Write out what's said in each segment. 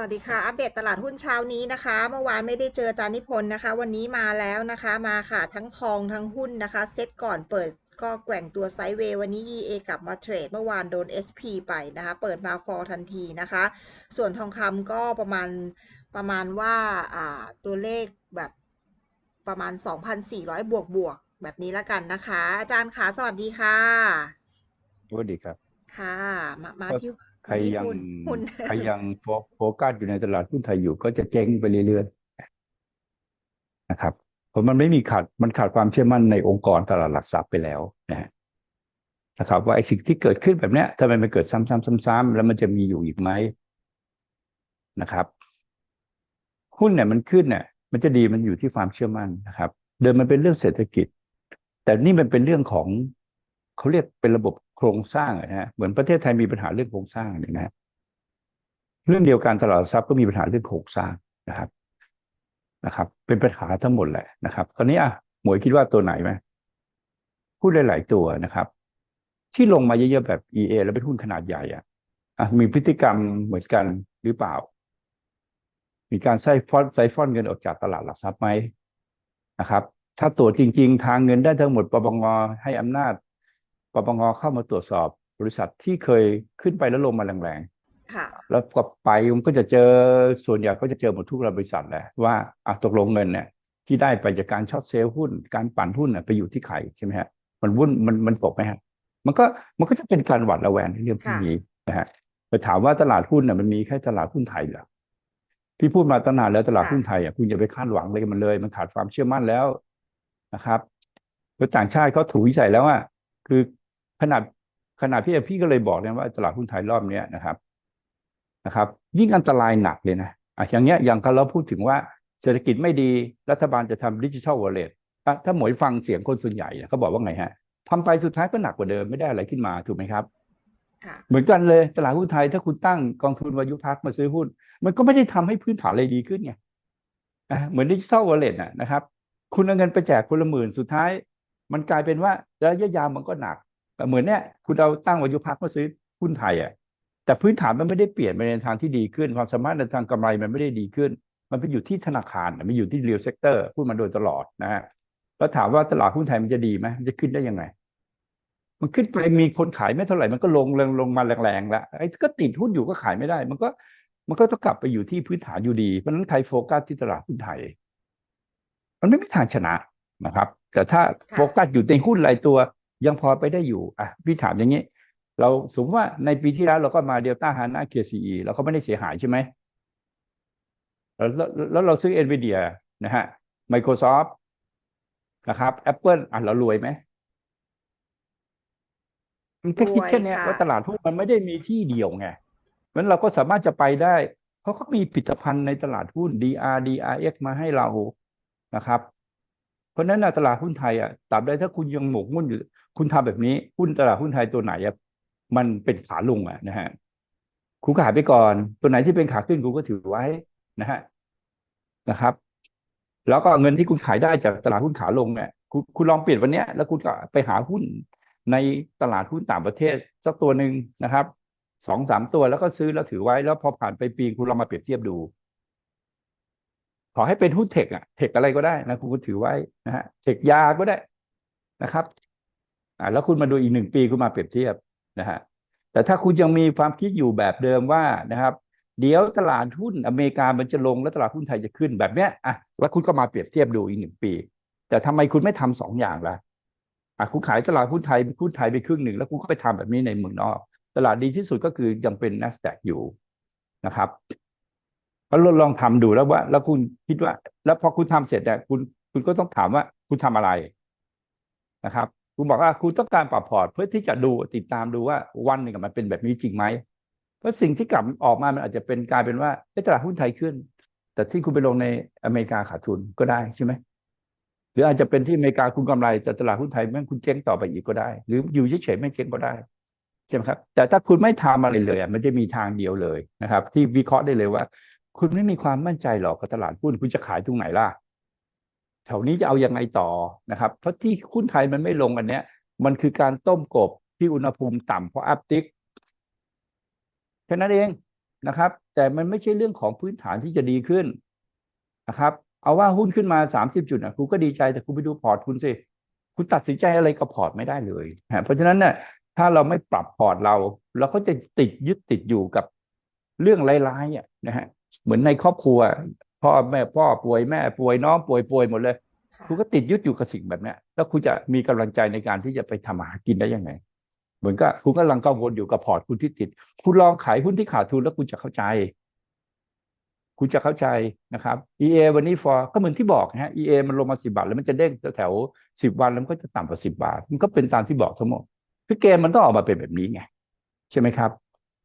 วัสดีค่ะ อัปเดตตลาดหุ้นเช้านี้นะคะ เมื่อวานไม่ได้เจออาจารย์นิพนธ์นะคะ วันนี้มาแล้วนะคะ มาค่ะ ทั้งทองทั้งหุ้นนะคะ เซตก่อนเปิดก็แกว่งตัวไซด์เวย์วันนี้ EA กลับมาเทรดเมื่อวานโดน SP ไปนะคะ เปิดมาฟอร์ทันทีนะคะ ส่วนทองคำก็ประมาณประมาณว่าอ่าตัวเลขแบบประมาณ 2,400 บวกบวกๆแบบนี้ละกันนะคะ อาจารย์ขาสวัสดีค่ะ สวัสดีครับ ค่ะ มามาครับที่ ใครมาที่ยังหุ้นหุ้นใครยังโฟโฟกัสอยู่ในตลาดหุ้นไทยอยู่ก็จะเจ๊งไปเรื่อยๆนะครับเพราะมันไม่มีขาดมันขาดความเชื่อมั่นในองค์กรตลาดหลักทรัพย์ไปแล้วนะฮะนะครับ ว่าไอ้สิ่งที่เกิดขึ้นแบบเนี้ยทำไมมันเกิดซ้ำๆซ้ำๆแล้วมันจะมีอยู่อีกไหมนะครับหุ้นเนี่ยมันขึ้นเนี่ยมันจะดีมันอยู่ที่ความเชื่อมั่นนะครับ เดิมมันเป็นเรื่องเศรษฐกิจ แต่นี่มันเป็นเรื่องของ เขาเรียกเป็นระบบโครงสร้างนะฮะเหมือนประเทศไทยมีปัญหาเรื่องโครงสร้างเนี่ยนะฮะเรื่องเดียวกันตลาดหลักทรัพย์ก็มีปัญหาเรื่องโครงสร้างนะครับนะครับ เป็นปัญหาทั้งหมดแหละนะครับตอนนี้อะหมวยคิดว่าตัวไหนไหมหุ้นหลาย ๆ ตัวนะครับ ที่ลงมาเยอะๆแบบ EA แล้วเป็นหุ้นขนาดใหญ่อะอะมีพฤติกรรมเหมือนกันหรือเปล่า มีการใส่ฟอนไซฟอนเงินออกจากตลาดหลักทรัพย์ไหมนะครับ ถ้าตรวจจริง ๆ ทางเงินได้ทั้งหมดปปงให้อำนาจ ปปงเข้ามาตรวจสอบบริษัทที่เคยขึ้นไปแล้วลงมาแรงค่ะๆแล้วก็ไปมันก็จะเจอส่วนใหญ่ก็จะเจอหมดทุกบริษัทแหละว่าอะตกลงเงินเนี่ยที่ได้ไปจากการช็อตเซลล์หุ้น การปั่นหุ้นน่ะไปอยู่ที่ใครใช่ไหมฮะมันวุ่นมันมันตกไหมฮะมันก็มันก็จะเป็นการหวาดระแวงในเรื่องพวกค่ะนี้นะฮะไปถามว่าตลาดหุ้นน่ะมันมีแค่ตลาดหุ้นไทยเหรอพี่พูดมาตั้งนานแล้วตลาดหุ้นไทยอะคุณอย่าไปคาดหวังเลยกับมันเลย มันขาดความเชื่อมั่นแล้วนะครับแล้วต่างชาติเขาถูกวิจัยแล้วอะคือ ขนาดขนาดพี่พี่ก็เลยบอกนะว่าตลาดหุ้นไทยรอบเนี้ยนะครับนะครับ ยิ่งอันตรายหนักเลยนะอะอย่างเงี้ยอย่างเราพูดถึงว่าเศรษฐกิจไม่ดีรัฐบาลจะทำดิจิทัลวอลเล็ตถ้าหมวยฟังเสียงคนส่วนใหญ่เนี่ยเขาบอกว่าไงฮะทำไปสุดท้ายก็หนักกว่าเดิมไม่ได้อะไรขึ้นมาถูกไหมครับค่ะเหมือนกันเลยตลาดหุ้นไทยถ้าคุณตั้งกองทุนวายุพักมาซื้อหุ้น มันก็ไม่ได้ทำให้พื้นฐานอะไรดีขึ้นไงอะเหมือนดิจิทัลวอลเล็ตน่ะนะครับ คุณเอาเงินไปแจกคนละหมื่นสุดท้าย มันกลายเป็นว่าระยะยาวมันก็หนัก เหมือนเนี้ยคุณเอาตั้งวายุพักมาซื้อหุ้นไทยอะแต่พื้นฐานมันไม่ได้เปลี่ยนไปในทางที่ดีขึ้น ความสามารถในทางกำไรมันไม่ได้ดีขึ้น มันไปอยู่ที่ธนาคารน่ะมันอยู่ที่เรียลเซกเตอร์พูดมาโดยตลอดนะฮะแล้วถามว่าตลาดหุ้นไทยมันจะดีไหมมันจะขึ้นได้ยังไง มันขึ้นไปมีคนขายไม่เท่าไหร่มันก็ลงลงลงมาแรงๆแล้วไอ้ก็ติดหุ้นอยู่ก็ขายไม่ได้ มันก็มันก็ต้องกลับไปอยู่ที่พื้นฐานอยู่ดีเพราะฉะนั้นใครโฟกัสที่ตลาดหุ้นไทย มันไม่มีทางชนะนะครับ แต่ถ้าค่ะโฟกัสอยู่ในหุ้นรายตัว ยังพอไปได้อยู่อะพี่ถามอย่างนี้ เราสมมติว่าในปีที่แล้วเราก็มาเดลต้าฮาน่าเคซีเราก็ไม่ได้เสียหายใช่ไหมแล้วแล้วแล้วเราซื้อ NVIDIA นะฮะ Microsoft นะครับ Apple อะเรารวยไหมมันแค่คิดแค่เนี้ยรวยค่ะว่าตลาดหุ้นมันไม่ได้มีที่เดียวไงเพราะฉะนั้นเราก็สามารถจะไปได้ เพราะเขามีผลิตภัณฑ์ในตลาดหุ้น DR DRX มาให้เรานะครับ เพราะฉะนั้นตลาดหุ้นไทยอะตราบใดถ้าคุณยังหมกมุ่นอยู่ คุณทำแบบนี้หุ้นตลาดหุ้นไทยตัวไหนอะมันเป็นขาลงอะนะฮะคุณขายไปก่อน ตัวไหนที่เป็นขาขึ้นคุณก็ถือไว้นะฮะนะครับ แล้วก็เงินที่คุณขายได้จากตลาดหุ้นขาลงเนี่ยคุณคุณลองเปลี่ยนวันเนี้ยแล้วคุณก็ไปหาหุ้นในตลาดหุ้นต่างประเทศสักตัวหนึ่งนะครับสองสามตัวแล้วก็ซื้อแล้วถือไว้แล้วพอผ่านไปปีคุณลองมาเปรียบเทียบดู ขอให้เป็นหุ้นเทคอะเทคอะไรก็ได้นะคุณก็ถือไว้นะฮะเทคยาก็ได้นะครับอ่าแล้วคุณมาดูอีกหนึ่งปีคุณมาเปรียบเทียบนะฮะแต่ถ้าคุณยังมีความคิดอยู่แบบเดิมว่านะครับ เดี๋ยวตลาดหุ้นอเมริกามันจะลงแล้วตลาดหุ้นไทยจะขึ้นแบบเนี้ยอะแล้วคุณก็มาเปรียบเทียบดูอีกหนึ่งปี แต่ทำไมคุณไม่ทำสองอย่างล่ะอะคุณขายตลาดหุ้นไทยหุ้นไทยไปครึ่งหนึ่งแล้วคุณก็ไปทำแบบนี้ในเมืองนอก ตลาดดีที่สุดก็คือยังเป็น NASDAQ อยู่นะครับ ก็ลองทำดูแล้วว่า แล้วคุณคิดว่า แล้วพอคุณทำเสร็จเนี่ยคุณคุณก็ต้องถามว่า คุณทำอะไรนะครับ คุณบอกว่าคุณต้องการปรับพอร์ตเพื่อที่จะดูติดตามดูว่าวันหนึ่งมันเป็นแบบนี้จริงไหมเพราะสิ่งที่กลับออกมามันอาจจะเป็นกลายเป็นว่าตลาดหุ้นไทยขึ้น แต่ที่คุณไปลงในอเมริกาขาดทุนก็ได้ใช่ไหมหรืออาจจะเป็นที่อเมริกาคุณกำไรแต่ตลาดหุ้นไทยแม่งคุณเจ๊งต่อไปอีกก็ได้ หรืออยู่เฉยๆไม่เจ๊งก็ได้ใช่ไหมครับ แต่ถ้าคุณไม่ทำอะไรเลยอะมันจะมีทางเดียวเลยนะครับ ที่วิเคราะห์ได้เลยว่า คุณไม่มีความมั่นใจหรอกกับตลาดหุ้นคุณจะขายตรงไหนล่ะแถวนี้จะเอายังไงต่อนะครับ เพราะที่หุ้นไทยมันไม่ลงอันเนี้ย มันคือการต้มกบที่อุณหภูมิต่ำเพราะอัพติกแค่นั้นเองนะครับ แต่มันไม่ใช่เรื่องของพื้นฐานที่จะดีขึ้นนะครับ เอาว่าหุ้นขึ้นมาสามสิบจุดอะคุณก็ดีใจแต่คุณไปดูพอร์ตคุณสิ คุณตัดสินใจอะไรกับพอร์ตไม่ได้เลยนะเพราะฉะนั้นเนี่ยถ้าเราไม่ปรับพอร์ตเรา เราก็จะติดยึดติดอยู่กับเรื่องร้ายๆนะฮะ เหมือนในครอบครัว พ่อแม่พ่อป่วยแม่ป่วยน้องป่วยป่วยหมดเลยค่ะคุณก็ติดยึดอยู่กับสิ่งแบบเนี้ยแล้วคุณจะมีกำลังใจในการที่จะไปทำมาหากินได้ยังไง เหมือนกับคุณกำลังกังวลอยู่กับพอร์ตคุณที่ติด คุณลองขายหุ้นที่ขาดทุนแล้วคุณจะเข้าใจ คุณจะเข้าใจนะครับ EA วันนี้ for ก็เหมือนที่บอกนะฮะ EA มันลงมาสิบาท แล้วมันจะเด้งแถวสิบวันแล้วมันก็จะต่ำกว่าสิบาท มันก็เป็นตามที่บอกทั้งหมดคือเกมมันต้องออกมาเป็นแบบนี้ไง ใช่ไหมครับ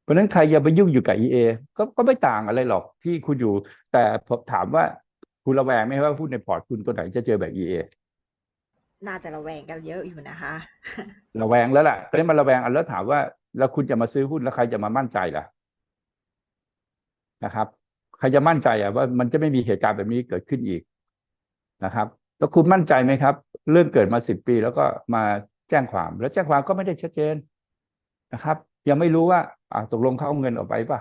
เพราะฉะนั้นใครอย่าไปยุ่งอยู่กับ EA ก็ก็ไม่ต่างอะไรหรอกที่คุณอยู่ แต่ผมถามว่าคุณระแวงไหมว่าหุ้นในพอร์ตคุณตัวไหนจะเจอแบบ EA น่าจะระแวงกันเยอะอยู่นะคะ ระแวงแล้วล่ะตอนนี้มันระแวงอันแล้วถามว่า แล้วคุณจะมาซื้อหุ้นแล้วใครจะมามั่นใจล่ะนะครับ ใครจะมั่นใจอะว่ามันจะไม่มีเหตุการณ์แบบนี้เกิดขึ้นอีกนะครับ แล้วคุณมั่นใจไหมครับ เรื่องเกิดมาสิบปีแล้วก็มาแจ้งความ แล้วแจ้งความก็ไม่ได้ชัดเจนนะครับ ยังไม่รู้ว่าอ่าตกลงเขาเอาเงินออกไปป่ะ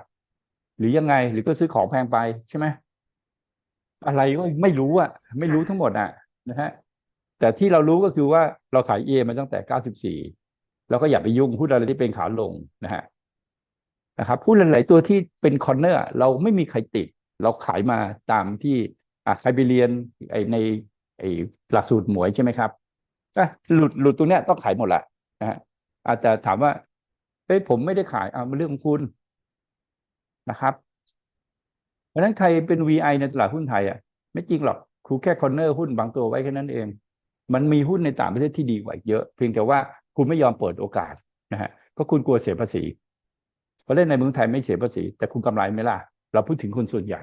หรือยังไงหรือก็ซื้อของแพงไปใช่ไหมอะไรก็ไม่รู้อะไม่รู้ทั้งหมดอะนะฮะแต่ที่เรารู้ก็คือว่าเราขายเอมาตั้งแต่94แล้วก็อย่าไปยุ่งหุ้นอะไรที่เป็นขาลงนะฮะนะครับหุ้นหลาย ๆ ตัวที่เป็นคอร์เนอร์เราไม่มีใครติด เราขายมาตามที่อะใครไปเรียนไอในไอหลักสูตรหมวยใช่ไหมครับอะหลุดหลุดตรงเนี้ยต้องขายหมดละนะฮะอาจจะถามว่า เฮ้ยผมไม่ได้ขายเอ่ามันเรื่องของคุณนะครับ เพราะนั้นใครเป็น VI ในตลาดหุ้นไทยอะ ไม่จริงหรอกครูแค่คอร์เนอร์หุ้นบางตัวไว้แค่นั้นเอง มันมีหุ้นในต่างประเทศที่ดีกว่าเยอะ เพียงแต่ว่าคุณไม่ยอมเปิดโอกาสนะฮะก็คุณกลัวเสียภาษีเพราะเล่นในเมืองไทยไม่เสียภาษี แต่คุณกำไรไหมล่ะ เราพูดถึงคนส่วนใหญ่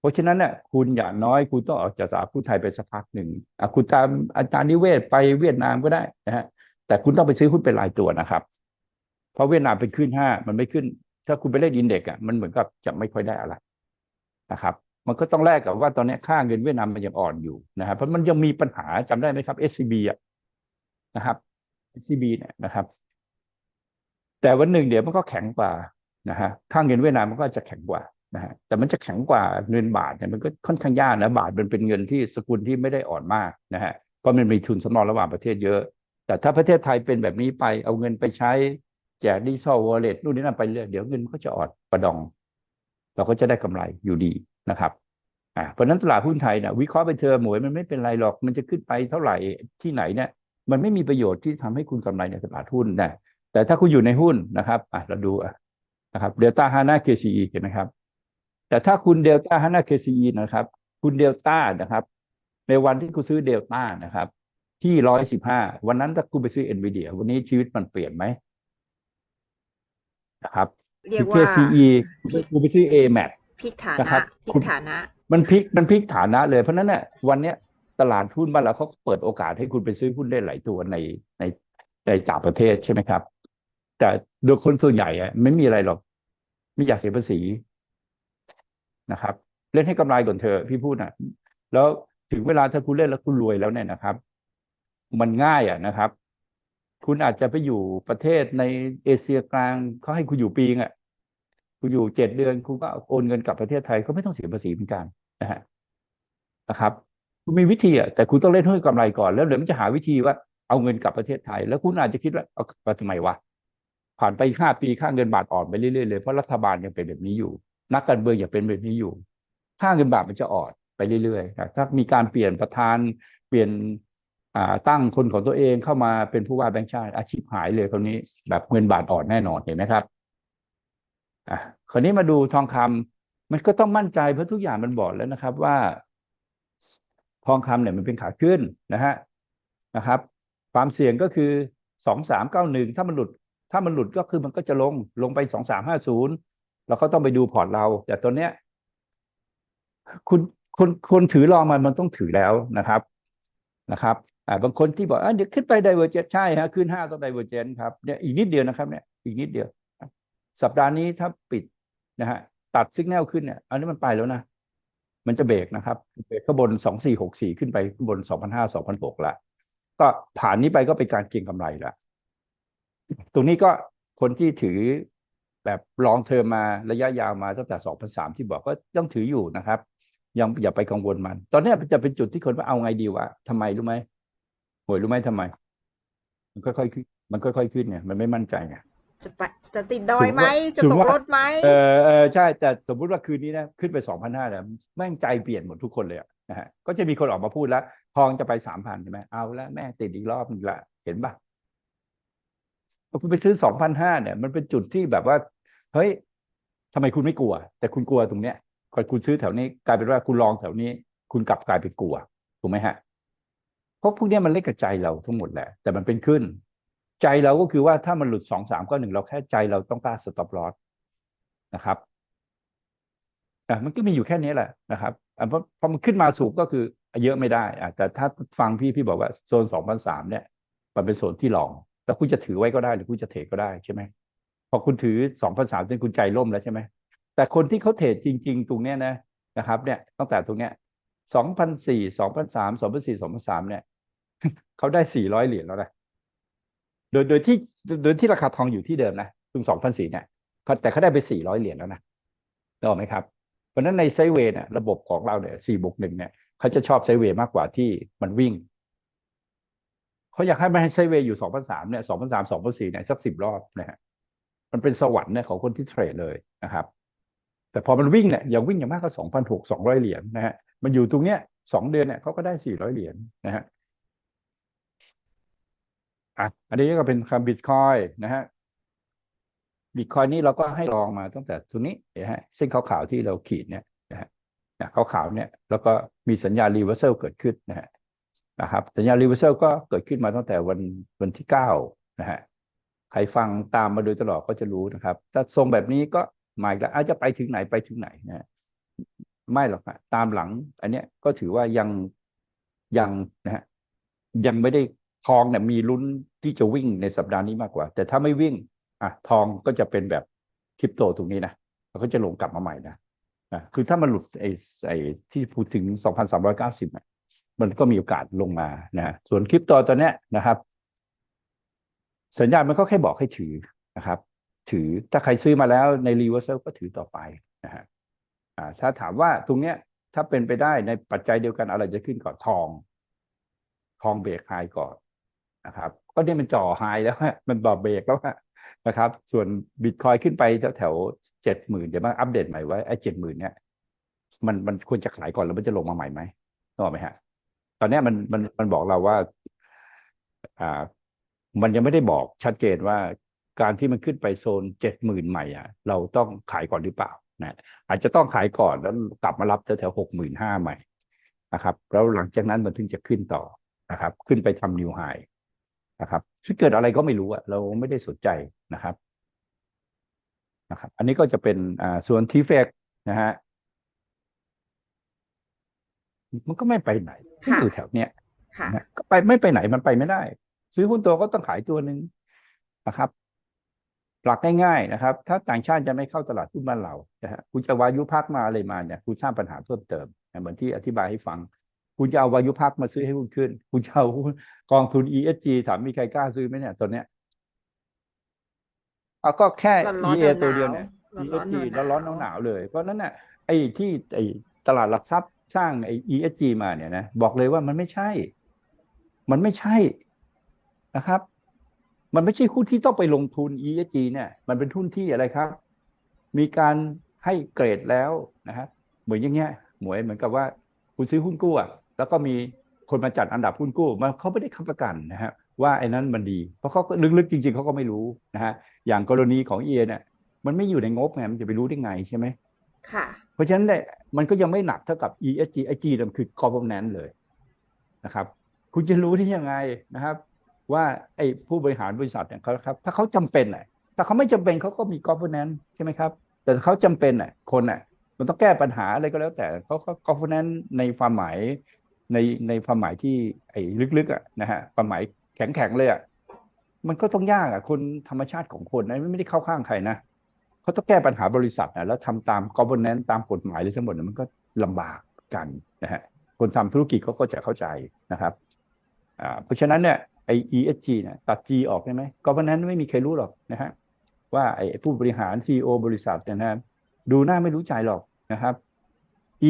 เพราะฉะนั้นเนี่ยคุณอย่างน้อยคุณต้องออกจากตลาดหุ้นไทยไปสักพักหนึ่งอะคุณตามอาจารย์นิเวศไปเวียดนามก็ได้นะฮะแต่คุณต้องไปซื้อหุ้นเป็นรายตัวนะครับ เพราะเวียดนามเป็นขึ้นห้ามันไม่ขึ้น ถ้าคุณไปเล่นอินเด็กซ์อะมันเหมือนกับจะไม่ค่อยได้อะไรนะครับ มันก็ต้องแลกกับว่าตอนนี้ค่าเงินเวียดนามมันยังอ่อนอยู่นะครับเพราะมันยังมีปัญหาจำได้ไหมครับ SCB อะนะครับ SCB เนี่ยนะครับ แต่วันหนึ่งเดี๋ยวมันก็แข็งกว่านะฮะค่าเงินเวียดนามมันก็จะแข็งกว่านะฮะแต่มันจะแข็งกว่าเงินบาทเนี่ยมันก็ค่อนข้างยากนะบาทมันเป็นเงินที่สกุลที่ไม่ได้อ่อนมากนะฮะเพราะมันมีทุนสำรองระหว่างประเทศเยอะ แต่ถ้าประเทศไทยเป็นแบบนี้ไปเอาเงินไปใช้ แจกดิจิทัลวอลเล็ตนู่นนี่นั่นไปเรื่อยเดี๋ยวเงินมันก็จะออนประดอง เราก็จะได้กำไรอยู่ดีนะครับอ่าเพราะนั้นตลาดหุ้นไทยนี่ยวิเคราะห์ไปเธอหมวยมันไม่เป็นไรหรอกมันจะขึ้นไปเท่าไหร่ที่ไหนเนี่ยมันไม่มีประโยชน์ที่ทำให้คุณกำไรในตลาดหุ้นนะแต่ถ้าคุณอยู่ในหุ้นนะครับอะเราดูอะนะครับเดลต้าฮาน่าเคซีเห็นไหมครับ แต่ถ้าคุณเดลต้าฮาน่าเคซีนะครับ คุณเดลต้านะครับ ในวันที่คุณซื้อเดลต้านะครับ ที่ร้อยสิบห้าวันนั้นถ้าคุณไปซื้อเอ็นวีเดียวันนี้ชีวิตมันเปลี่ยนไหม นะครับเรียกคือว่า KCE พลิกคุณไปซื้อ A m a t พลิกฐานะนะครับพลิคุกณฐานะ มันพลิกมันพลิกฐานะเลยเพราะฉะนั้นเนี่ยวันเนี้ยตลาดหุ้นบ้านเราเขาเปิดโอกาสให้คุณไปซื้อหุ้นได้หลายตัวในในในต่างประเทศใช่ไหมครับ แต่โดยคนส่วนใหญ่อะไม่มีอะไรหรอก ไม่อยากเสียภาษีนะครับ เล่นให้กำไรก่อนเถอะพี่พูดนะแล้วถึงเวลาถ้าคุณเล่นแล้วคุณรวยแล้วเนี่ยนะครับ มันง่ายอะนะครับ คุณอาจจะไปอยู่ประเทศในเอเชียกลางเขาให้คุณอยู่ปีนึงอะคุณอยู่เจ็ดเดือน คุณก็โอนเงินกลับประเทศไทยก็ไม่ต้องเสียภาษีเหมือนกันนะฮะนะครับ คุณมีวิธีอะแต่คุณต้องเล่นให้กำไรก่อนแล้วเดี๋ยวมันจะหาวิธีว่าเอาเงินกลับประเทศไทย แล้วคุณอาจจะคิดว่าเอาไปทำไมวะผ่านไปห้าปีค่าเงินบาทอ่อนไปเรื่อยๆเลยเพราะรัฐบาลยังเป็นแบบนี้อยู่ นักการเมืองยังเป็นแบบนี้อยู่ ค่าเงินบาทมันจะอ่อนไปเรื่อยๆถ้ามีการเปลี่ยนประธานเปลี่ยน ตั้งคนของตัวเองเข้ามาเป็นผู้ว่าแบงค์ชาติอาชีพหายเลยคนนี้ แบบเงินบาทอ่อนแน่นอนเห็นไหมครับอะคราวนี้มาดูทองคำมันก็ต้องมั่นใจเพราะทุกอย่างมันบอกแล้วนะครับว่า ทองคำเนี่ยมันเป็นขาขึ้นนะฮะนะครับ ความเสี่ยงก็คือสองสามเก้าหนึ่งถ้ามันหลุด ถ้ามันหลุดก็คือมันก็จะลงลงไปสองสามห้าศูนย์เราก็ต้องไปดูพอร์ตเรา แต่ตัวเนี้ยคุณคนคนถือรองมันมันต้องถือแล้วนะครับนะครับ อ่าบางคนที่บอกอะเดี๋ยวขึ้นไปไดเวอร์เจนใช่ฮะขึ้นห้าต้องไดเวอร์เจนครับเนี่ยอีกนิดเดียวนะครับเนี่ยอีกนิดเดียว สัปดาห์นี้ถ้าปิดนะฮะตัดสัญญาณขึ้นเนี่ยอันนี้มันไปแล้วนะ มันจะเบรกนะครับเบรกข้างบนสองสี่หกสี่ขึ้นไปข้างบนสองพันห้าสองพันหกละก็ผ่านนี้ไปก็เป็นการเก็งกำไรละตรงนี้ก็คนที่ถือแบบลองเทอมมาระยะยาวมาตั้งแต่สองพันสามที่บอกก็ต้องถืออยู่นะครับ ยังอย่าไปกังวลมัน ตอนนี้จะเป็นจุดที่คนว่าเอาไงดีวะทำไมรู้ไหม หวยรู้ไหมทำไม มันค่อยๆขึ้นมันค่อยๆขึ้นไงมันไม่มั่นใจไงจะไปจะติดดอยไหมจะสมตมุกติว่ารถไหมเออเออใช่ แต่สมมุติว่าคืนนี้นะขึ้นไปสองพันห้าเนี่ยแม่งใจเปลี่ยนหมดทุกคนเลยอะนะฮะก็จะมีคนออกมาพูดแล้ว ทองจะไปสามพันใช่ไหมเอาแล้วแม่ติดอีกรอบนึงละเห็นปะพอคุณไปซื้อสองพันห้าเนี่ย มันเป็นจุดที่แบบว่าเฮ้ยทำไมคุณไม่กลัว แต่คุณกลัวตรงเนี้ยพอคุณซื้อแถวนี้ กลายเป็นว่าคุณลองแถวนี้ คุณกลับกลายเป็นกลัวถูกไหมฮะเพ ราะพวกนี้มันเล่นกับใจเราทั้งหมดแหละ แต่มันเป็นขึ้น ใจเราก็คือว่าถ้ามันหลุดสองสามก็หนึ่งเราแค่ใจเราต้องกล้าสต็อปลอสนะครับอะมันก็มีอยู่แค่นี้แหละนะครับอะเพราะพอมันขึ้นมาสูงก็คือเยอะไม่ได้อะแต่ถ้าฟังพี่พี่บอกว่าโซนสองพันสามเนี่ย มันเป็นโซนที่ลอง แล้วคุณจะถือไว้ก็ได้หรือคุณจะเทรดก็ได้ใช่ไหมพอคุณถือสองพันสามจนคุณใจล่มแล้วใช่ไหมแต่คนที่เขาเทรดจริง ๆ ตรงเนี้ยนะนะครับ เนี่ยตั้งแต่ตรงเนี้ยสองพันสี่สองพันสามสองพันสี่สองพันสามเนี่ย เขาได้สี่ร้อยเหรียญแล้วนะโดยโดยที่โดยที่ราคาทองอยู่ที่เดิมนะถึงสองพันสี่เนี่ยแต่เขาได้ไปสี่ร้อยเหรียญแล้วนะนึกไหมครับ เพราะฉะนั้นในไซเวย์เนี่ยระบบของเราเนี่ยสี่บวกหนึ่งเนี่ยเขาจะชอบไซเวย์มากกว่าที่มันวิ่งเขาอยากให้มันให้ไซเวย์อยู่สองพันสามเนี่ยสองพันสามสองพันสี่เนี่ยสักสิบรอบนะฮะมันเป็นสวรรค์เนี่ยของคนที่เทรดเลยนะครับ แต่พอมันวิ่งเนี่ยอย่างวิ่งอย่างมากก็สองพันหกสองร้อยเหรียญนะฮะมันอยู่ตรงเนี้ยสองเดือนเนี่ยเขาก็ได้สี่ร้อยเหรียญนะฮะ อะอันนี้ก็เป็นคำบิตคอยนะฮะบิตคอยนี่เราก็ให้ลองมาตั้งแต่ตรงนี้นะฮะเส้นขาวๆที่เราขีดเนี่ยนะฮะขาวๆเนี่ยแล้วก็มีสัญญารีเวอร์เซลเกิดขึ้นนะฮะนะครับสัญญารีเวอร์เซลก็เกิดขึ้นมาตั้งแต่วันวันที่เก้านะฮะใครฟังตามมาโดยตลอดก็จะรู้นะครับ ถ้าทรงแบบนี้ก็หมาอีกแล้วอาจจะไปถึงไหนไปถึงไหนนะฮะไม่หรอกฮะตามหลัง อันเนี้ยก็ถือว่ายังยังนะฮะยังไม่ได้ ทองเนี่ยมีลุ้นที่จะวิ่งในสัปดาห์นี้มากกว่า แต่ถ้าไม่วิ่งอะทองก็จะเป็นแบบคริปโตตรงนี้นะมันก็จะลงกลับมาใหม่นะอะคือถ้ามันหลุดไอ้ไอ้ที่พูดถึง 2,390อะมันก็มีโอกาสลงมานะส่วนคริปโตตอนเนี้ยนะครับ สัญญาณมันก็แค่บอกให้ถือนะครับ ถือถ้าใครซื้อมาแล้วในรีเวอร์เซลก็ถือต่อไปนะฮะอ่าถ้าถามว่าตรงเนี้ยถ้าเป็นไปได้ในปัจจัยเดียวกันอะไรจะขึ้นก่อนทอง ทองเบรกไฮก่อน นะครับก็เนี่ยมันจ่อไฮแล้วฮะมันต่อเบรกแล้วฮะนะครับ ส่วนบิตคอยขึ้นไปแถวแถวเจ็ดหมื่นเดี๋ยวมาอัปเดตใหม่ว่าไอ้เจ็ดหมื่นเนี่ยมันมันควรจะขายก่อนแล้วมันจะลงมาใหม่ไหมนึกออกไหมฮะ ตอนนี้มันมันมันบอกเราว่า อ่า มันยังไม่ได้บอกชัดเจนว่าการที่มันขึ้นไปโซนเจ็ดหมื่นใหม่อะ เราต้องขายก่อนหรือเปล่านะอาจจะต้องขายก่อนแล้วกลับมารับแถวหกหมื่นห้าใหม่นะครับ แล้วหลังจากนั้นมันถึงจะขึ้นต่อนะครับ ขึ้นไปทำนิวไฮ นะครับซึ่งเกิดอะไรก็ไม่รู้อะเราไม่ได้สนใจนะครับนะครับ อันนี้ก็จะเป็นอ่าส่วนทีเฟกนะฮะมันก็ไม่ไปไหนมันค่ะอยู่แถวเนี้ยค่ะนะก็ไปไม่ไปไหนมันไปไม่ได้ ซื้อหุ้นตัวก็ต้องขายตัวหนึ่งนะครับ หลักง่ายๆนะครับ ถ้าต่างชาติจะไม่เข้าตลาดหุ้นบ้านเรานะฮะคุณจะวายุพักมาอะไรมาเนี่ยคุณสร้างปัญหาเพิ่มเติมนะเหมือนที่อธิบายให้ฟัง คุณจะเอาวายุพักมาซื้อให้หุ้นขึ้น คุณจะเอาหุ้นกองทุน ESG ถามมีใครกล้าซื้อไหมเนี่ยตัวเนี้ยเอาก็แค่ร้อนๆ EA หนาวๆตัวเดียวเนี่ยร้อนๆ ESG หนาวๆแล้วร้อนหนาวๆเลยเพราะฉะนั้นน่ะไอ้ที่ไอ้ตลาดหลักทรัพย์สร้างไอ้ ESG มาเนี่ยนะบอกเลยว่ามันไม่ใช่ มันไม่ใช่นะครับ มันไม่ใช่หุ้นที่ต้องไปลงทุน ESG เนี่ย มันเป็นหุ้นที่อะไรครับ มีการให้เกรดแล้วนะครับเหมือนอย่างเงี้ยหมวยเหมือนกับว่าคุณซื้อหุ้นกู้อะ แล้วก็มีคนมาจัดอันดับหุ้นกู้มันเขาไม่ได้ค้ำประกันนะฮะว่าไอ้นั้นมันดี เพราะเขาก็ลึกๆจริง ๆเขาก็ไม่รู้นะฮะอย่างกรณีของเอเนี่ยมันไม่อยู่ในงบไงมันจะไปรู้ได้ไงใช่ไหมค่ะ เพราะฉะนั้นเนี่ยมันก็ยังไม่หนักเท่ากับ ESG IG มันคือ governance เลยนะครับ คุณจะรู้ได้ยังไงนะครับ ว่าไอ้ผู้บริหารบริษัทเนี่ยเขาครับ ถ้าเขาจำเป็นอะถ้าเขาไม่จำเป็นเขาก็มี governance ใช่ไหมครับ แต่ถ้าเขาจำเป็นอะคนอะมันต้องแก้ปัญหาอะไรก็แล้วแต่เขาก็ governance ในความหมาย ในในความหมายที่ไอ้ลึกๆอะนะฮะความหมายแข็งๆเลยอะมันก็ต้องยากอะคนธรรมชาติของคนนะไม่ได้เข้าข้างใครนะเขาต้องแก้ปัญหาบริษัทนะแล้วทำตาม governance ตามกฎหมายเลยทั้งหมดมันก็ลำบากกันนะฮะคนทำธุรกิจเขาก็จะเข้าใจนะครับอ่าเพราะฉะนั้นเนี่ยไอ ESG เนี่ยตัด G ออกได้ไหม governance ไม่มีใครรู้หรอกนะฮะว่าไอ้ผู้บริหารซีอบริษัทเนี่ยนะดูหน้าไม่รู้ใจหรอกนะครับ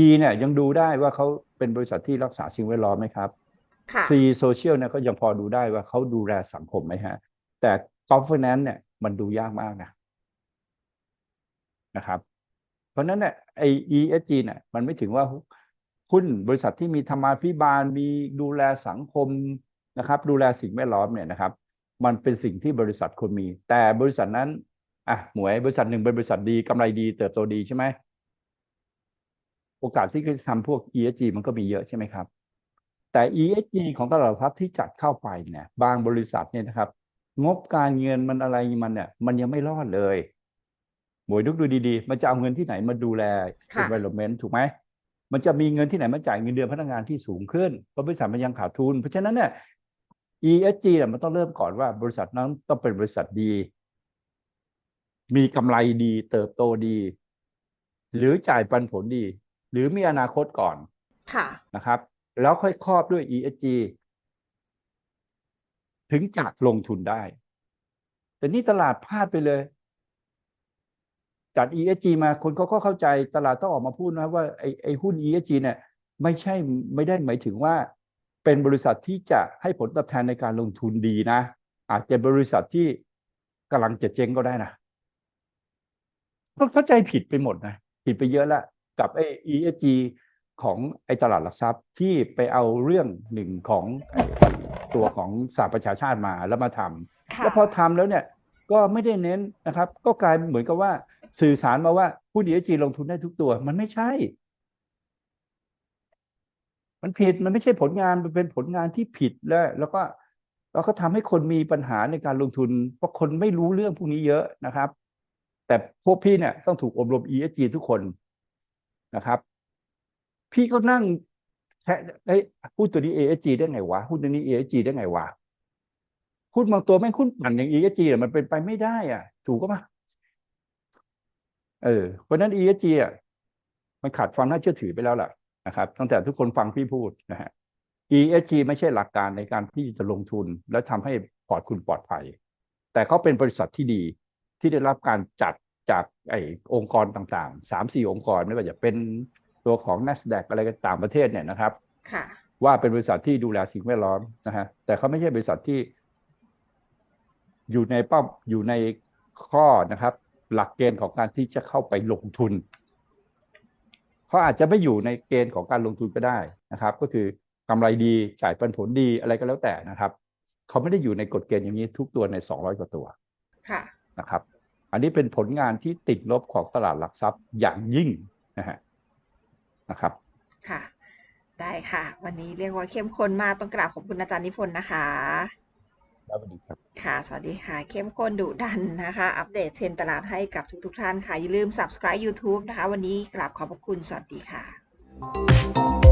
E เนี่ยยังดูได้ว่าเขา เป็นบริษัทที่รักษาสิ่งแวดล้อมไหมครับค่ะ C social เนี่ยก็ยังพอดูได้ว่าเขาดูแลสังคมไหมฮะ แต่ governance เนี่ยมันดูยากมากนะนะครับ เพราะฉะนั้นเนี่ยไอ ESG เนี่ยมันไม่ถึงว่าหุ้นบริษัทที่มีธรรมาภิบาลมีดูแลสังคมนะครับ ดูแลสิ่งแวดล้อมเนี่ยนะครับ มันเป็นสิ่งที่บริษัทควรมี แต่บริษัทนั้นอะหมวยบริษัทหนึ่งเป็นบริษัทดีกำไรดีเติบโตดีใช่ไหม โอกาสที่จะทำพวก ESG มันก็มีเยอะใช่ไหมครับ แต่ ESG ของตลาดหลักทรัพย์ที่จัดเข้าไปเนี่ยบางบริษัทเนี่ยนะครับ งบการเงินมันอะไรมันเนี่ยมันยังไม่รอดเลยหมวยนึกดูดีๆ มันจะเอาเงินที่ไหนมาดูแลค่ะ environment ถูกไหมมันจะมีเงินที่ไหนมาจ่ายเงินเดือนพนักงานที่สูงขึ้นเพราะบริษัทมันยังขาดทุน เพราะฉะนั้นเนี่ย ESG เนี่ยมันต้องเริ่มก่อนว่าบริษัทนั้นต้องเป็นบริษัทดี มีกำไรดี เติบโตดี หรือจ่ายปันผลดี หรือมีอนาคตก่อนค่ะนะครับ แล้วค่อยครอบด้วย ESG ถึงจะลงทุนได้ แต่นี่ตลาดพลาดไปเลยจัด ESG มาคนเขาก็เข้าใจตลาดต้องออกมาพูดนะว่าไอ้ไอ้หุ้น ESG เนี่ยไม่ใช่ไม่ได้หมายถึงว่า เป็นบริษัทที่จะให้ผลตอบแทนในการลงทุนดีนะ อาจจะบริษัทที่กำลังจะเจ๊งก็ได้นะก็เข้าใจผิดไปหมดนะ ผิดไปเยอะแล้ว กับไอ้ ESG ของไอ้ตลาดหลักทรัพย์ที่ไปเอาเรื่องหนึ่งของไอ้ตัวของสหประชาชาติมาแล้วมาทำค่ะแล้วพอทำแล้วเนี่ยก็ไม่ได้เน้นนะครับ ก็กลายเหมือนกับว่าสื่อสารมาว่าหุ้น ESG ลงทุนได้ทุกตัว มันไม่ใช่ มันผิดมันไม่ใช่ผลงานมันเป็นผลงานที่ผิดแล้ว แล้วก็แล้วก็ทำให้คนมีปัญหาในการลงทุน เพราะคนไม่รู้เรื่องพวกนี้เยอะนะครับ แต่พวกพี่เนี่ยต้องถูกอบรม ESG ทุกคน นะครับ พี่ก็นั่งแค่เอ้หุ้นตัวนี้ ESG ได้ไงวะหุ้นตัวนี้ ESG ได้ไงวะหุ้นบางตัวแม่งหุ้นปั่นอย่าง ESG อะมันเป็นไปไม่ได้ อะ ถูกก็ปะเออเพราะฉะนั้น ESG อะมันขาดความน่าเชื่อถือไปแล้วล่ะนะครับ ตั้งแต่ทุกคนฟังพี่พูดนะฮะ ESG ไม่ใช่หลักการในการที่จะลงทุนและทำให้พอร์ตคุณปลอดภัย แต่เขาเป็นบริษัทที่ดีที่ได้รับการจัด จากไอ้องค์กรต่างๆสามสี่องค์กรไม่ว่าจะเป็นตัวของ NASDAQ อะไรก็ต่างประเทศเนี่ยนะครับค่ะว่าเป็นบริษัทที่ดูแลสิ่งแวดล้อมนะฮะแต่เขาไม่ใช่บริษัทที่ อยู่ในเป้าอยู่ในข้อนะครับ หลักเกณฑ์ของการที่จะเข้าไปลงทุนเขาอาจจะไม่อยู่ในเกณฑ์ของการลงทุนก็ได้นะครับ ก็คือกำไรดีจ่ายปันผลดีอะไรก็แล้วแต่นะครับเขาไม่ได้อยู่ในกฎเกณฑ์อย่างนี้ทุกตัวในสองร้อยกว่าตัวค่ะนะครับ อันนี้เป็นผลงานที่ติดลบของตลาดหลักทรัพย์อย่างยิ่งนะฮะนะครับ ค่ะ ได้ค่ะ วันนี้เรียกว่าเข้มข้นมากต้องกราบขอบคุณอาจารย์นิพนธ์นะคะแล้วสวัสดีครับค่ะ สวัสดีค่ะ เข้มข้นดุดันนะคะ อัปเดตเทรนด์ตลาดให้กับทุกๆทท่านค่ะ อย่าลืม subscribe YouTube นะคะ วันนี้กราบขอบพระคุณ สวัสดีค่ะ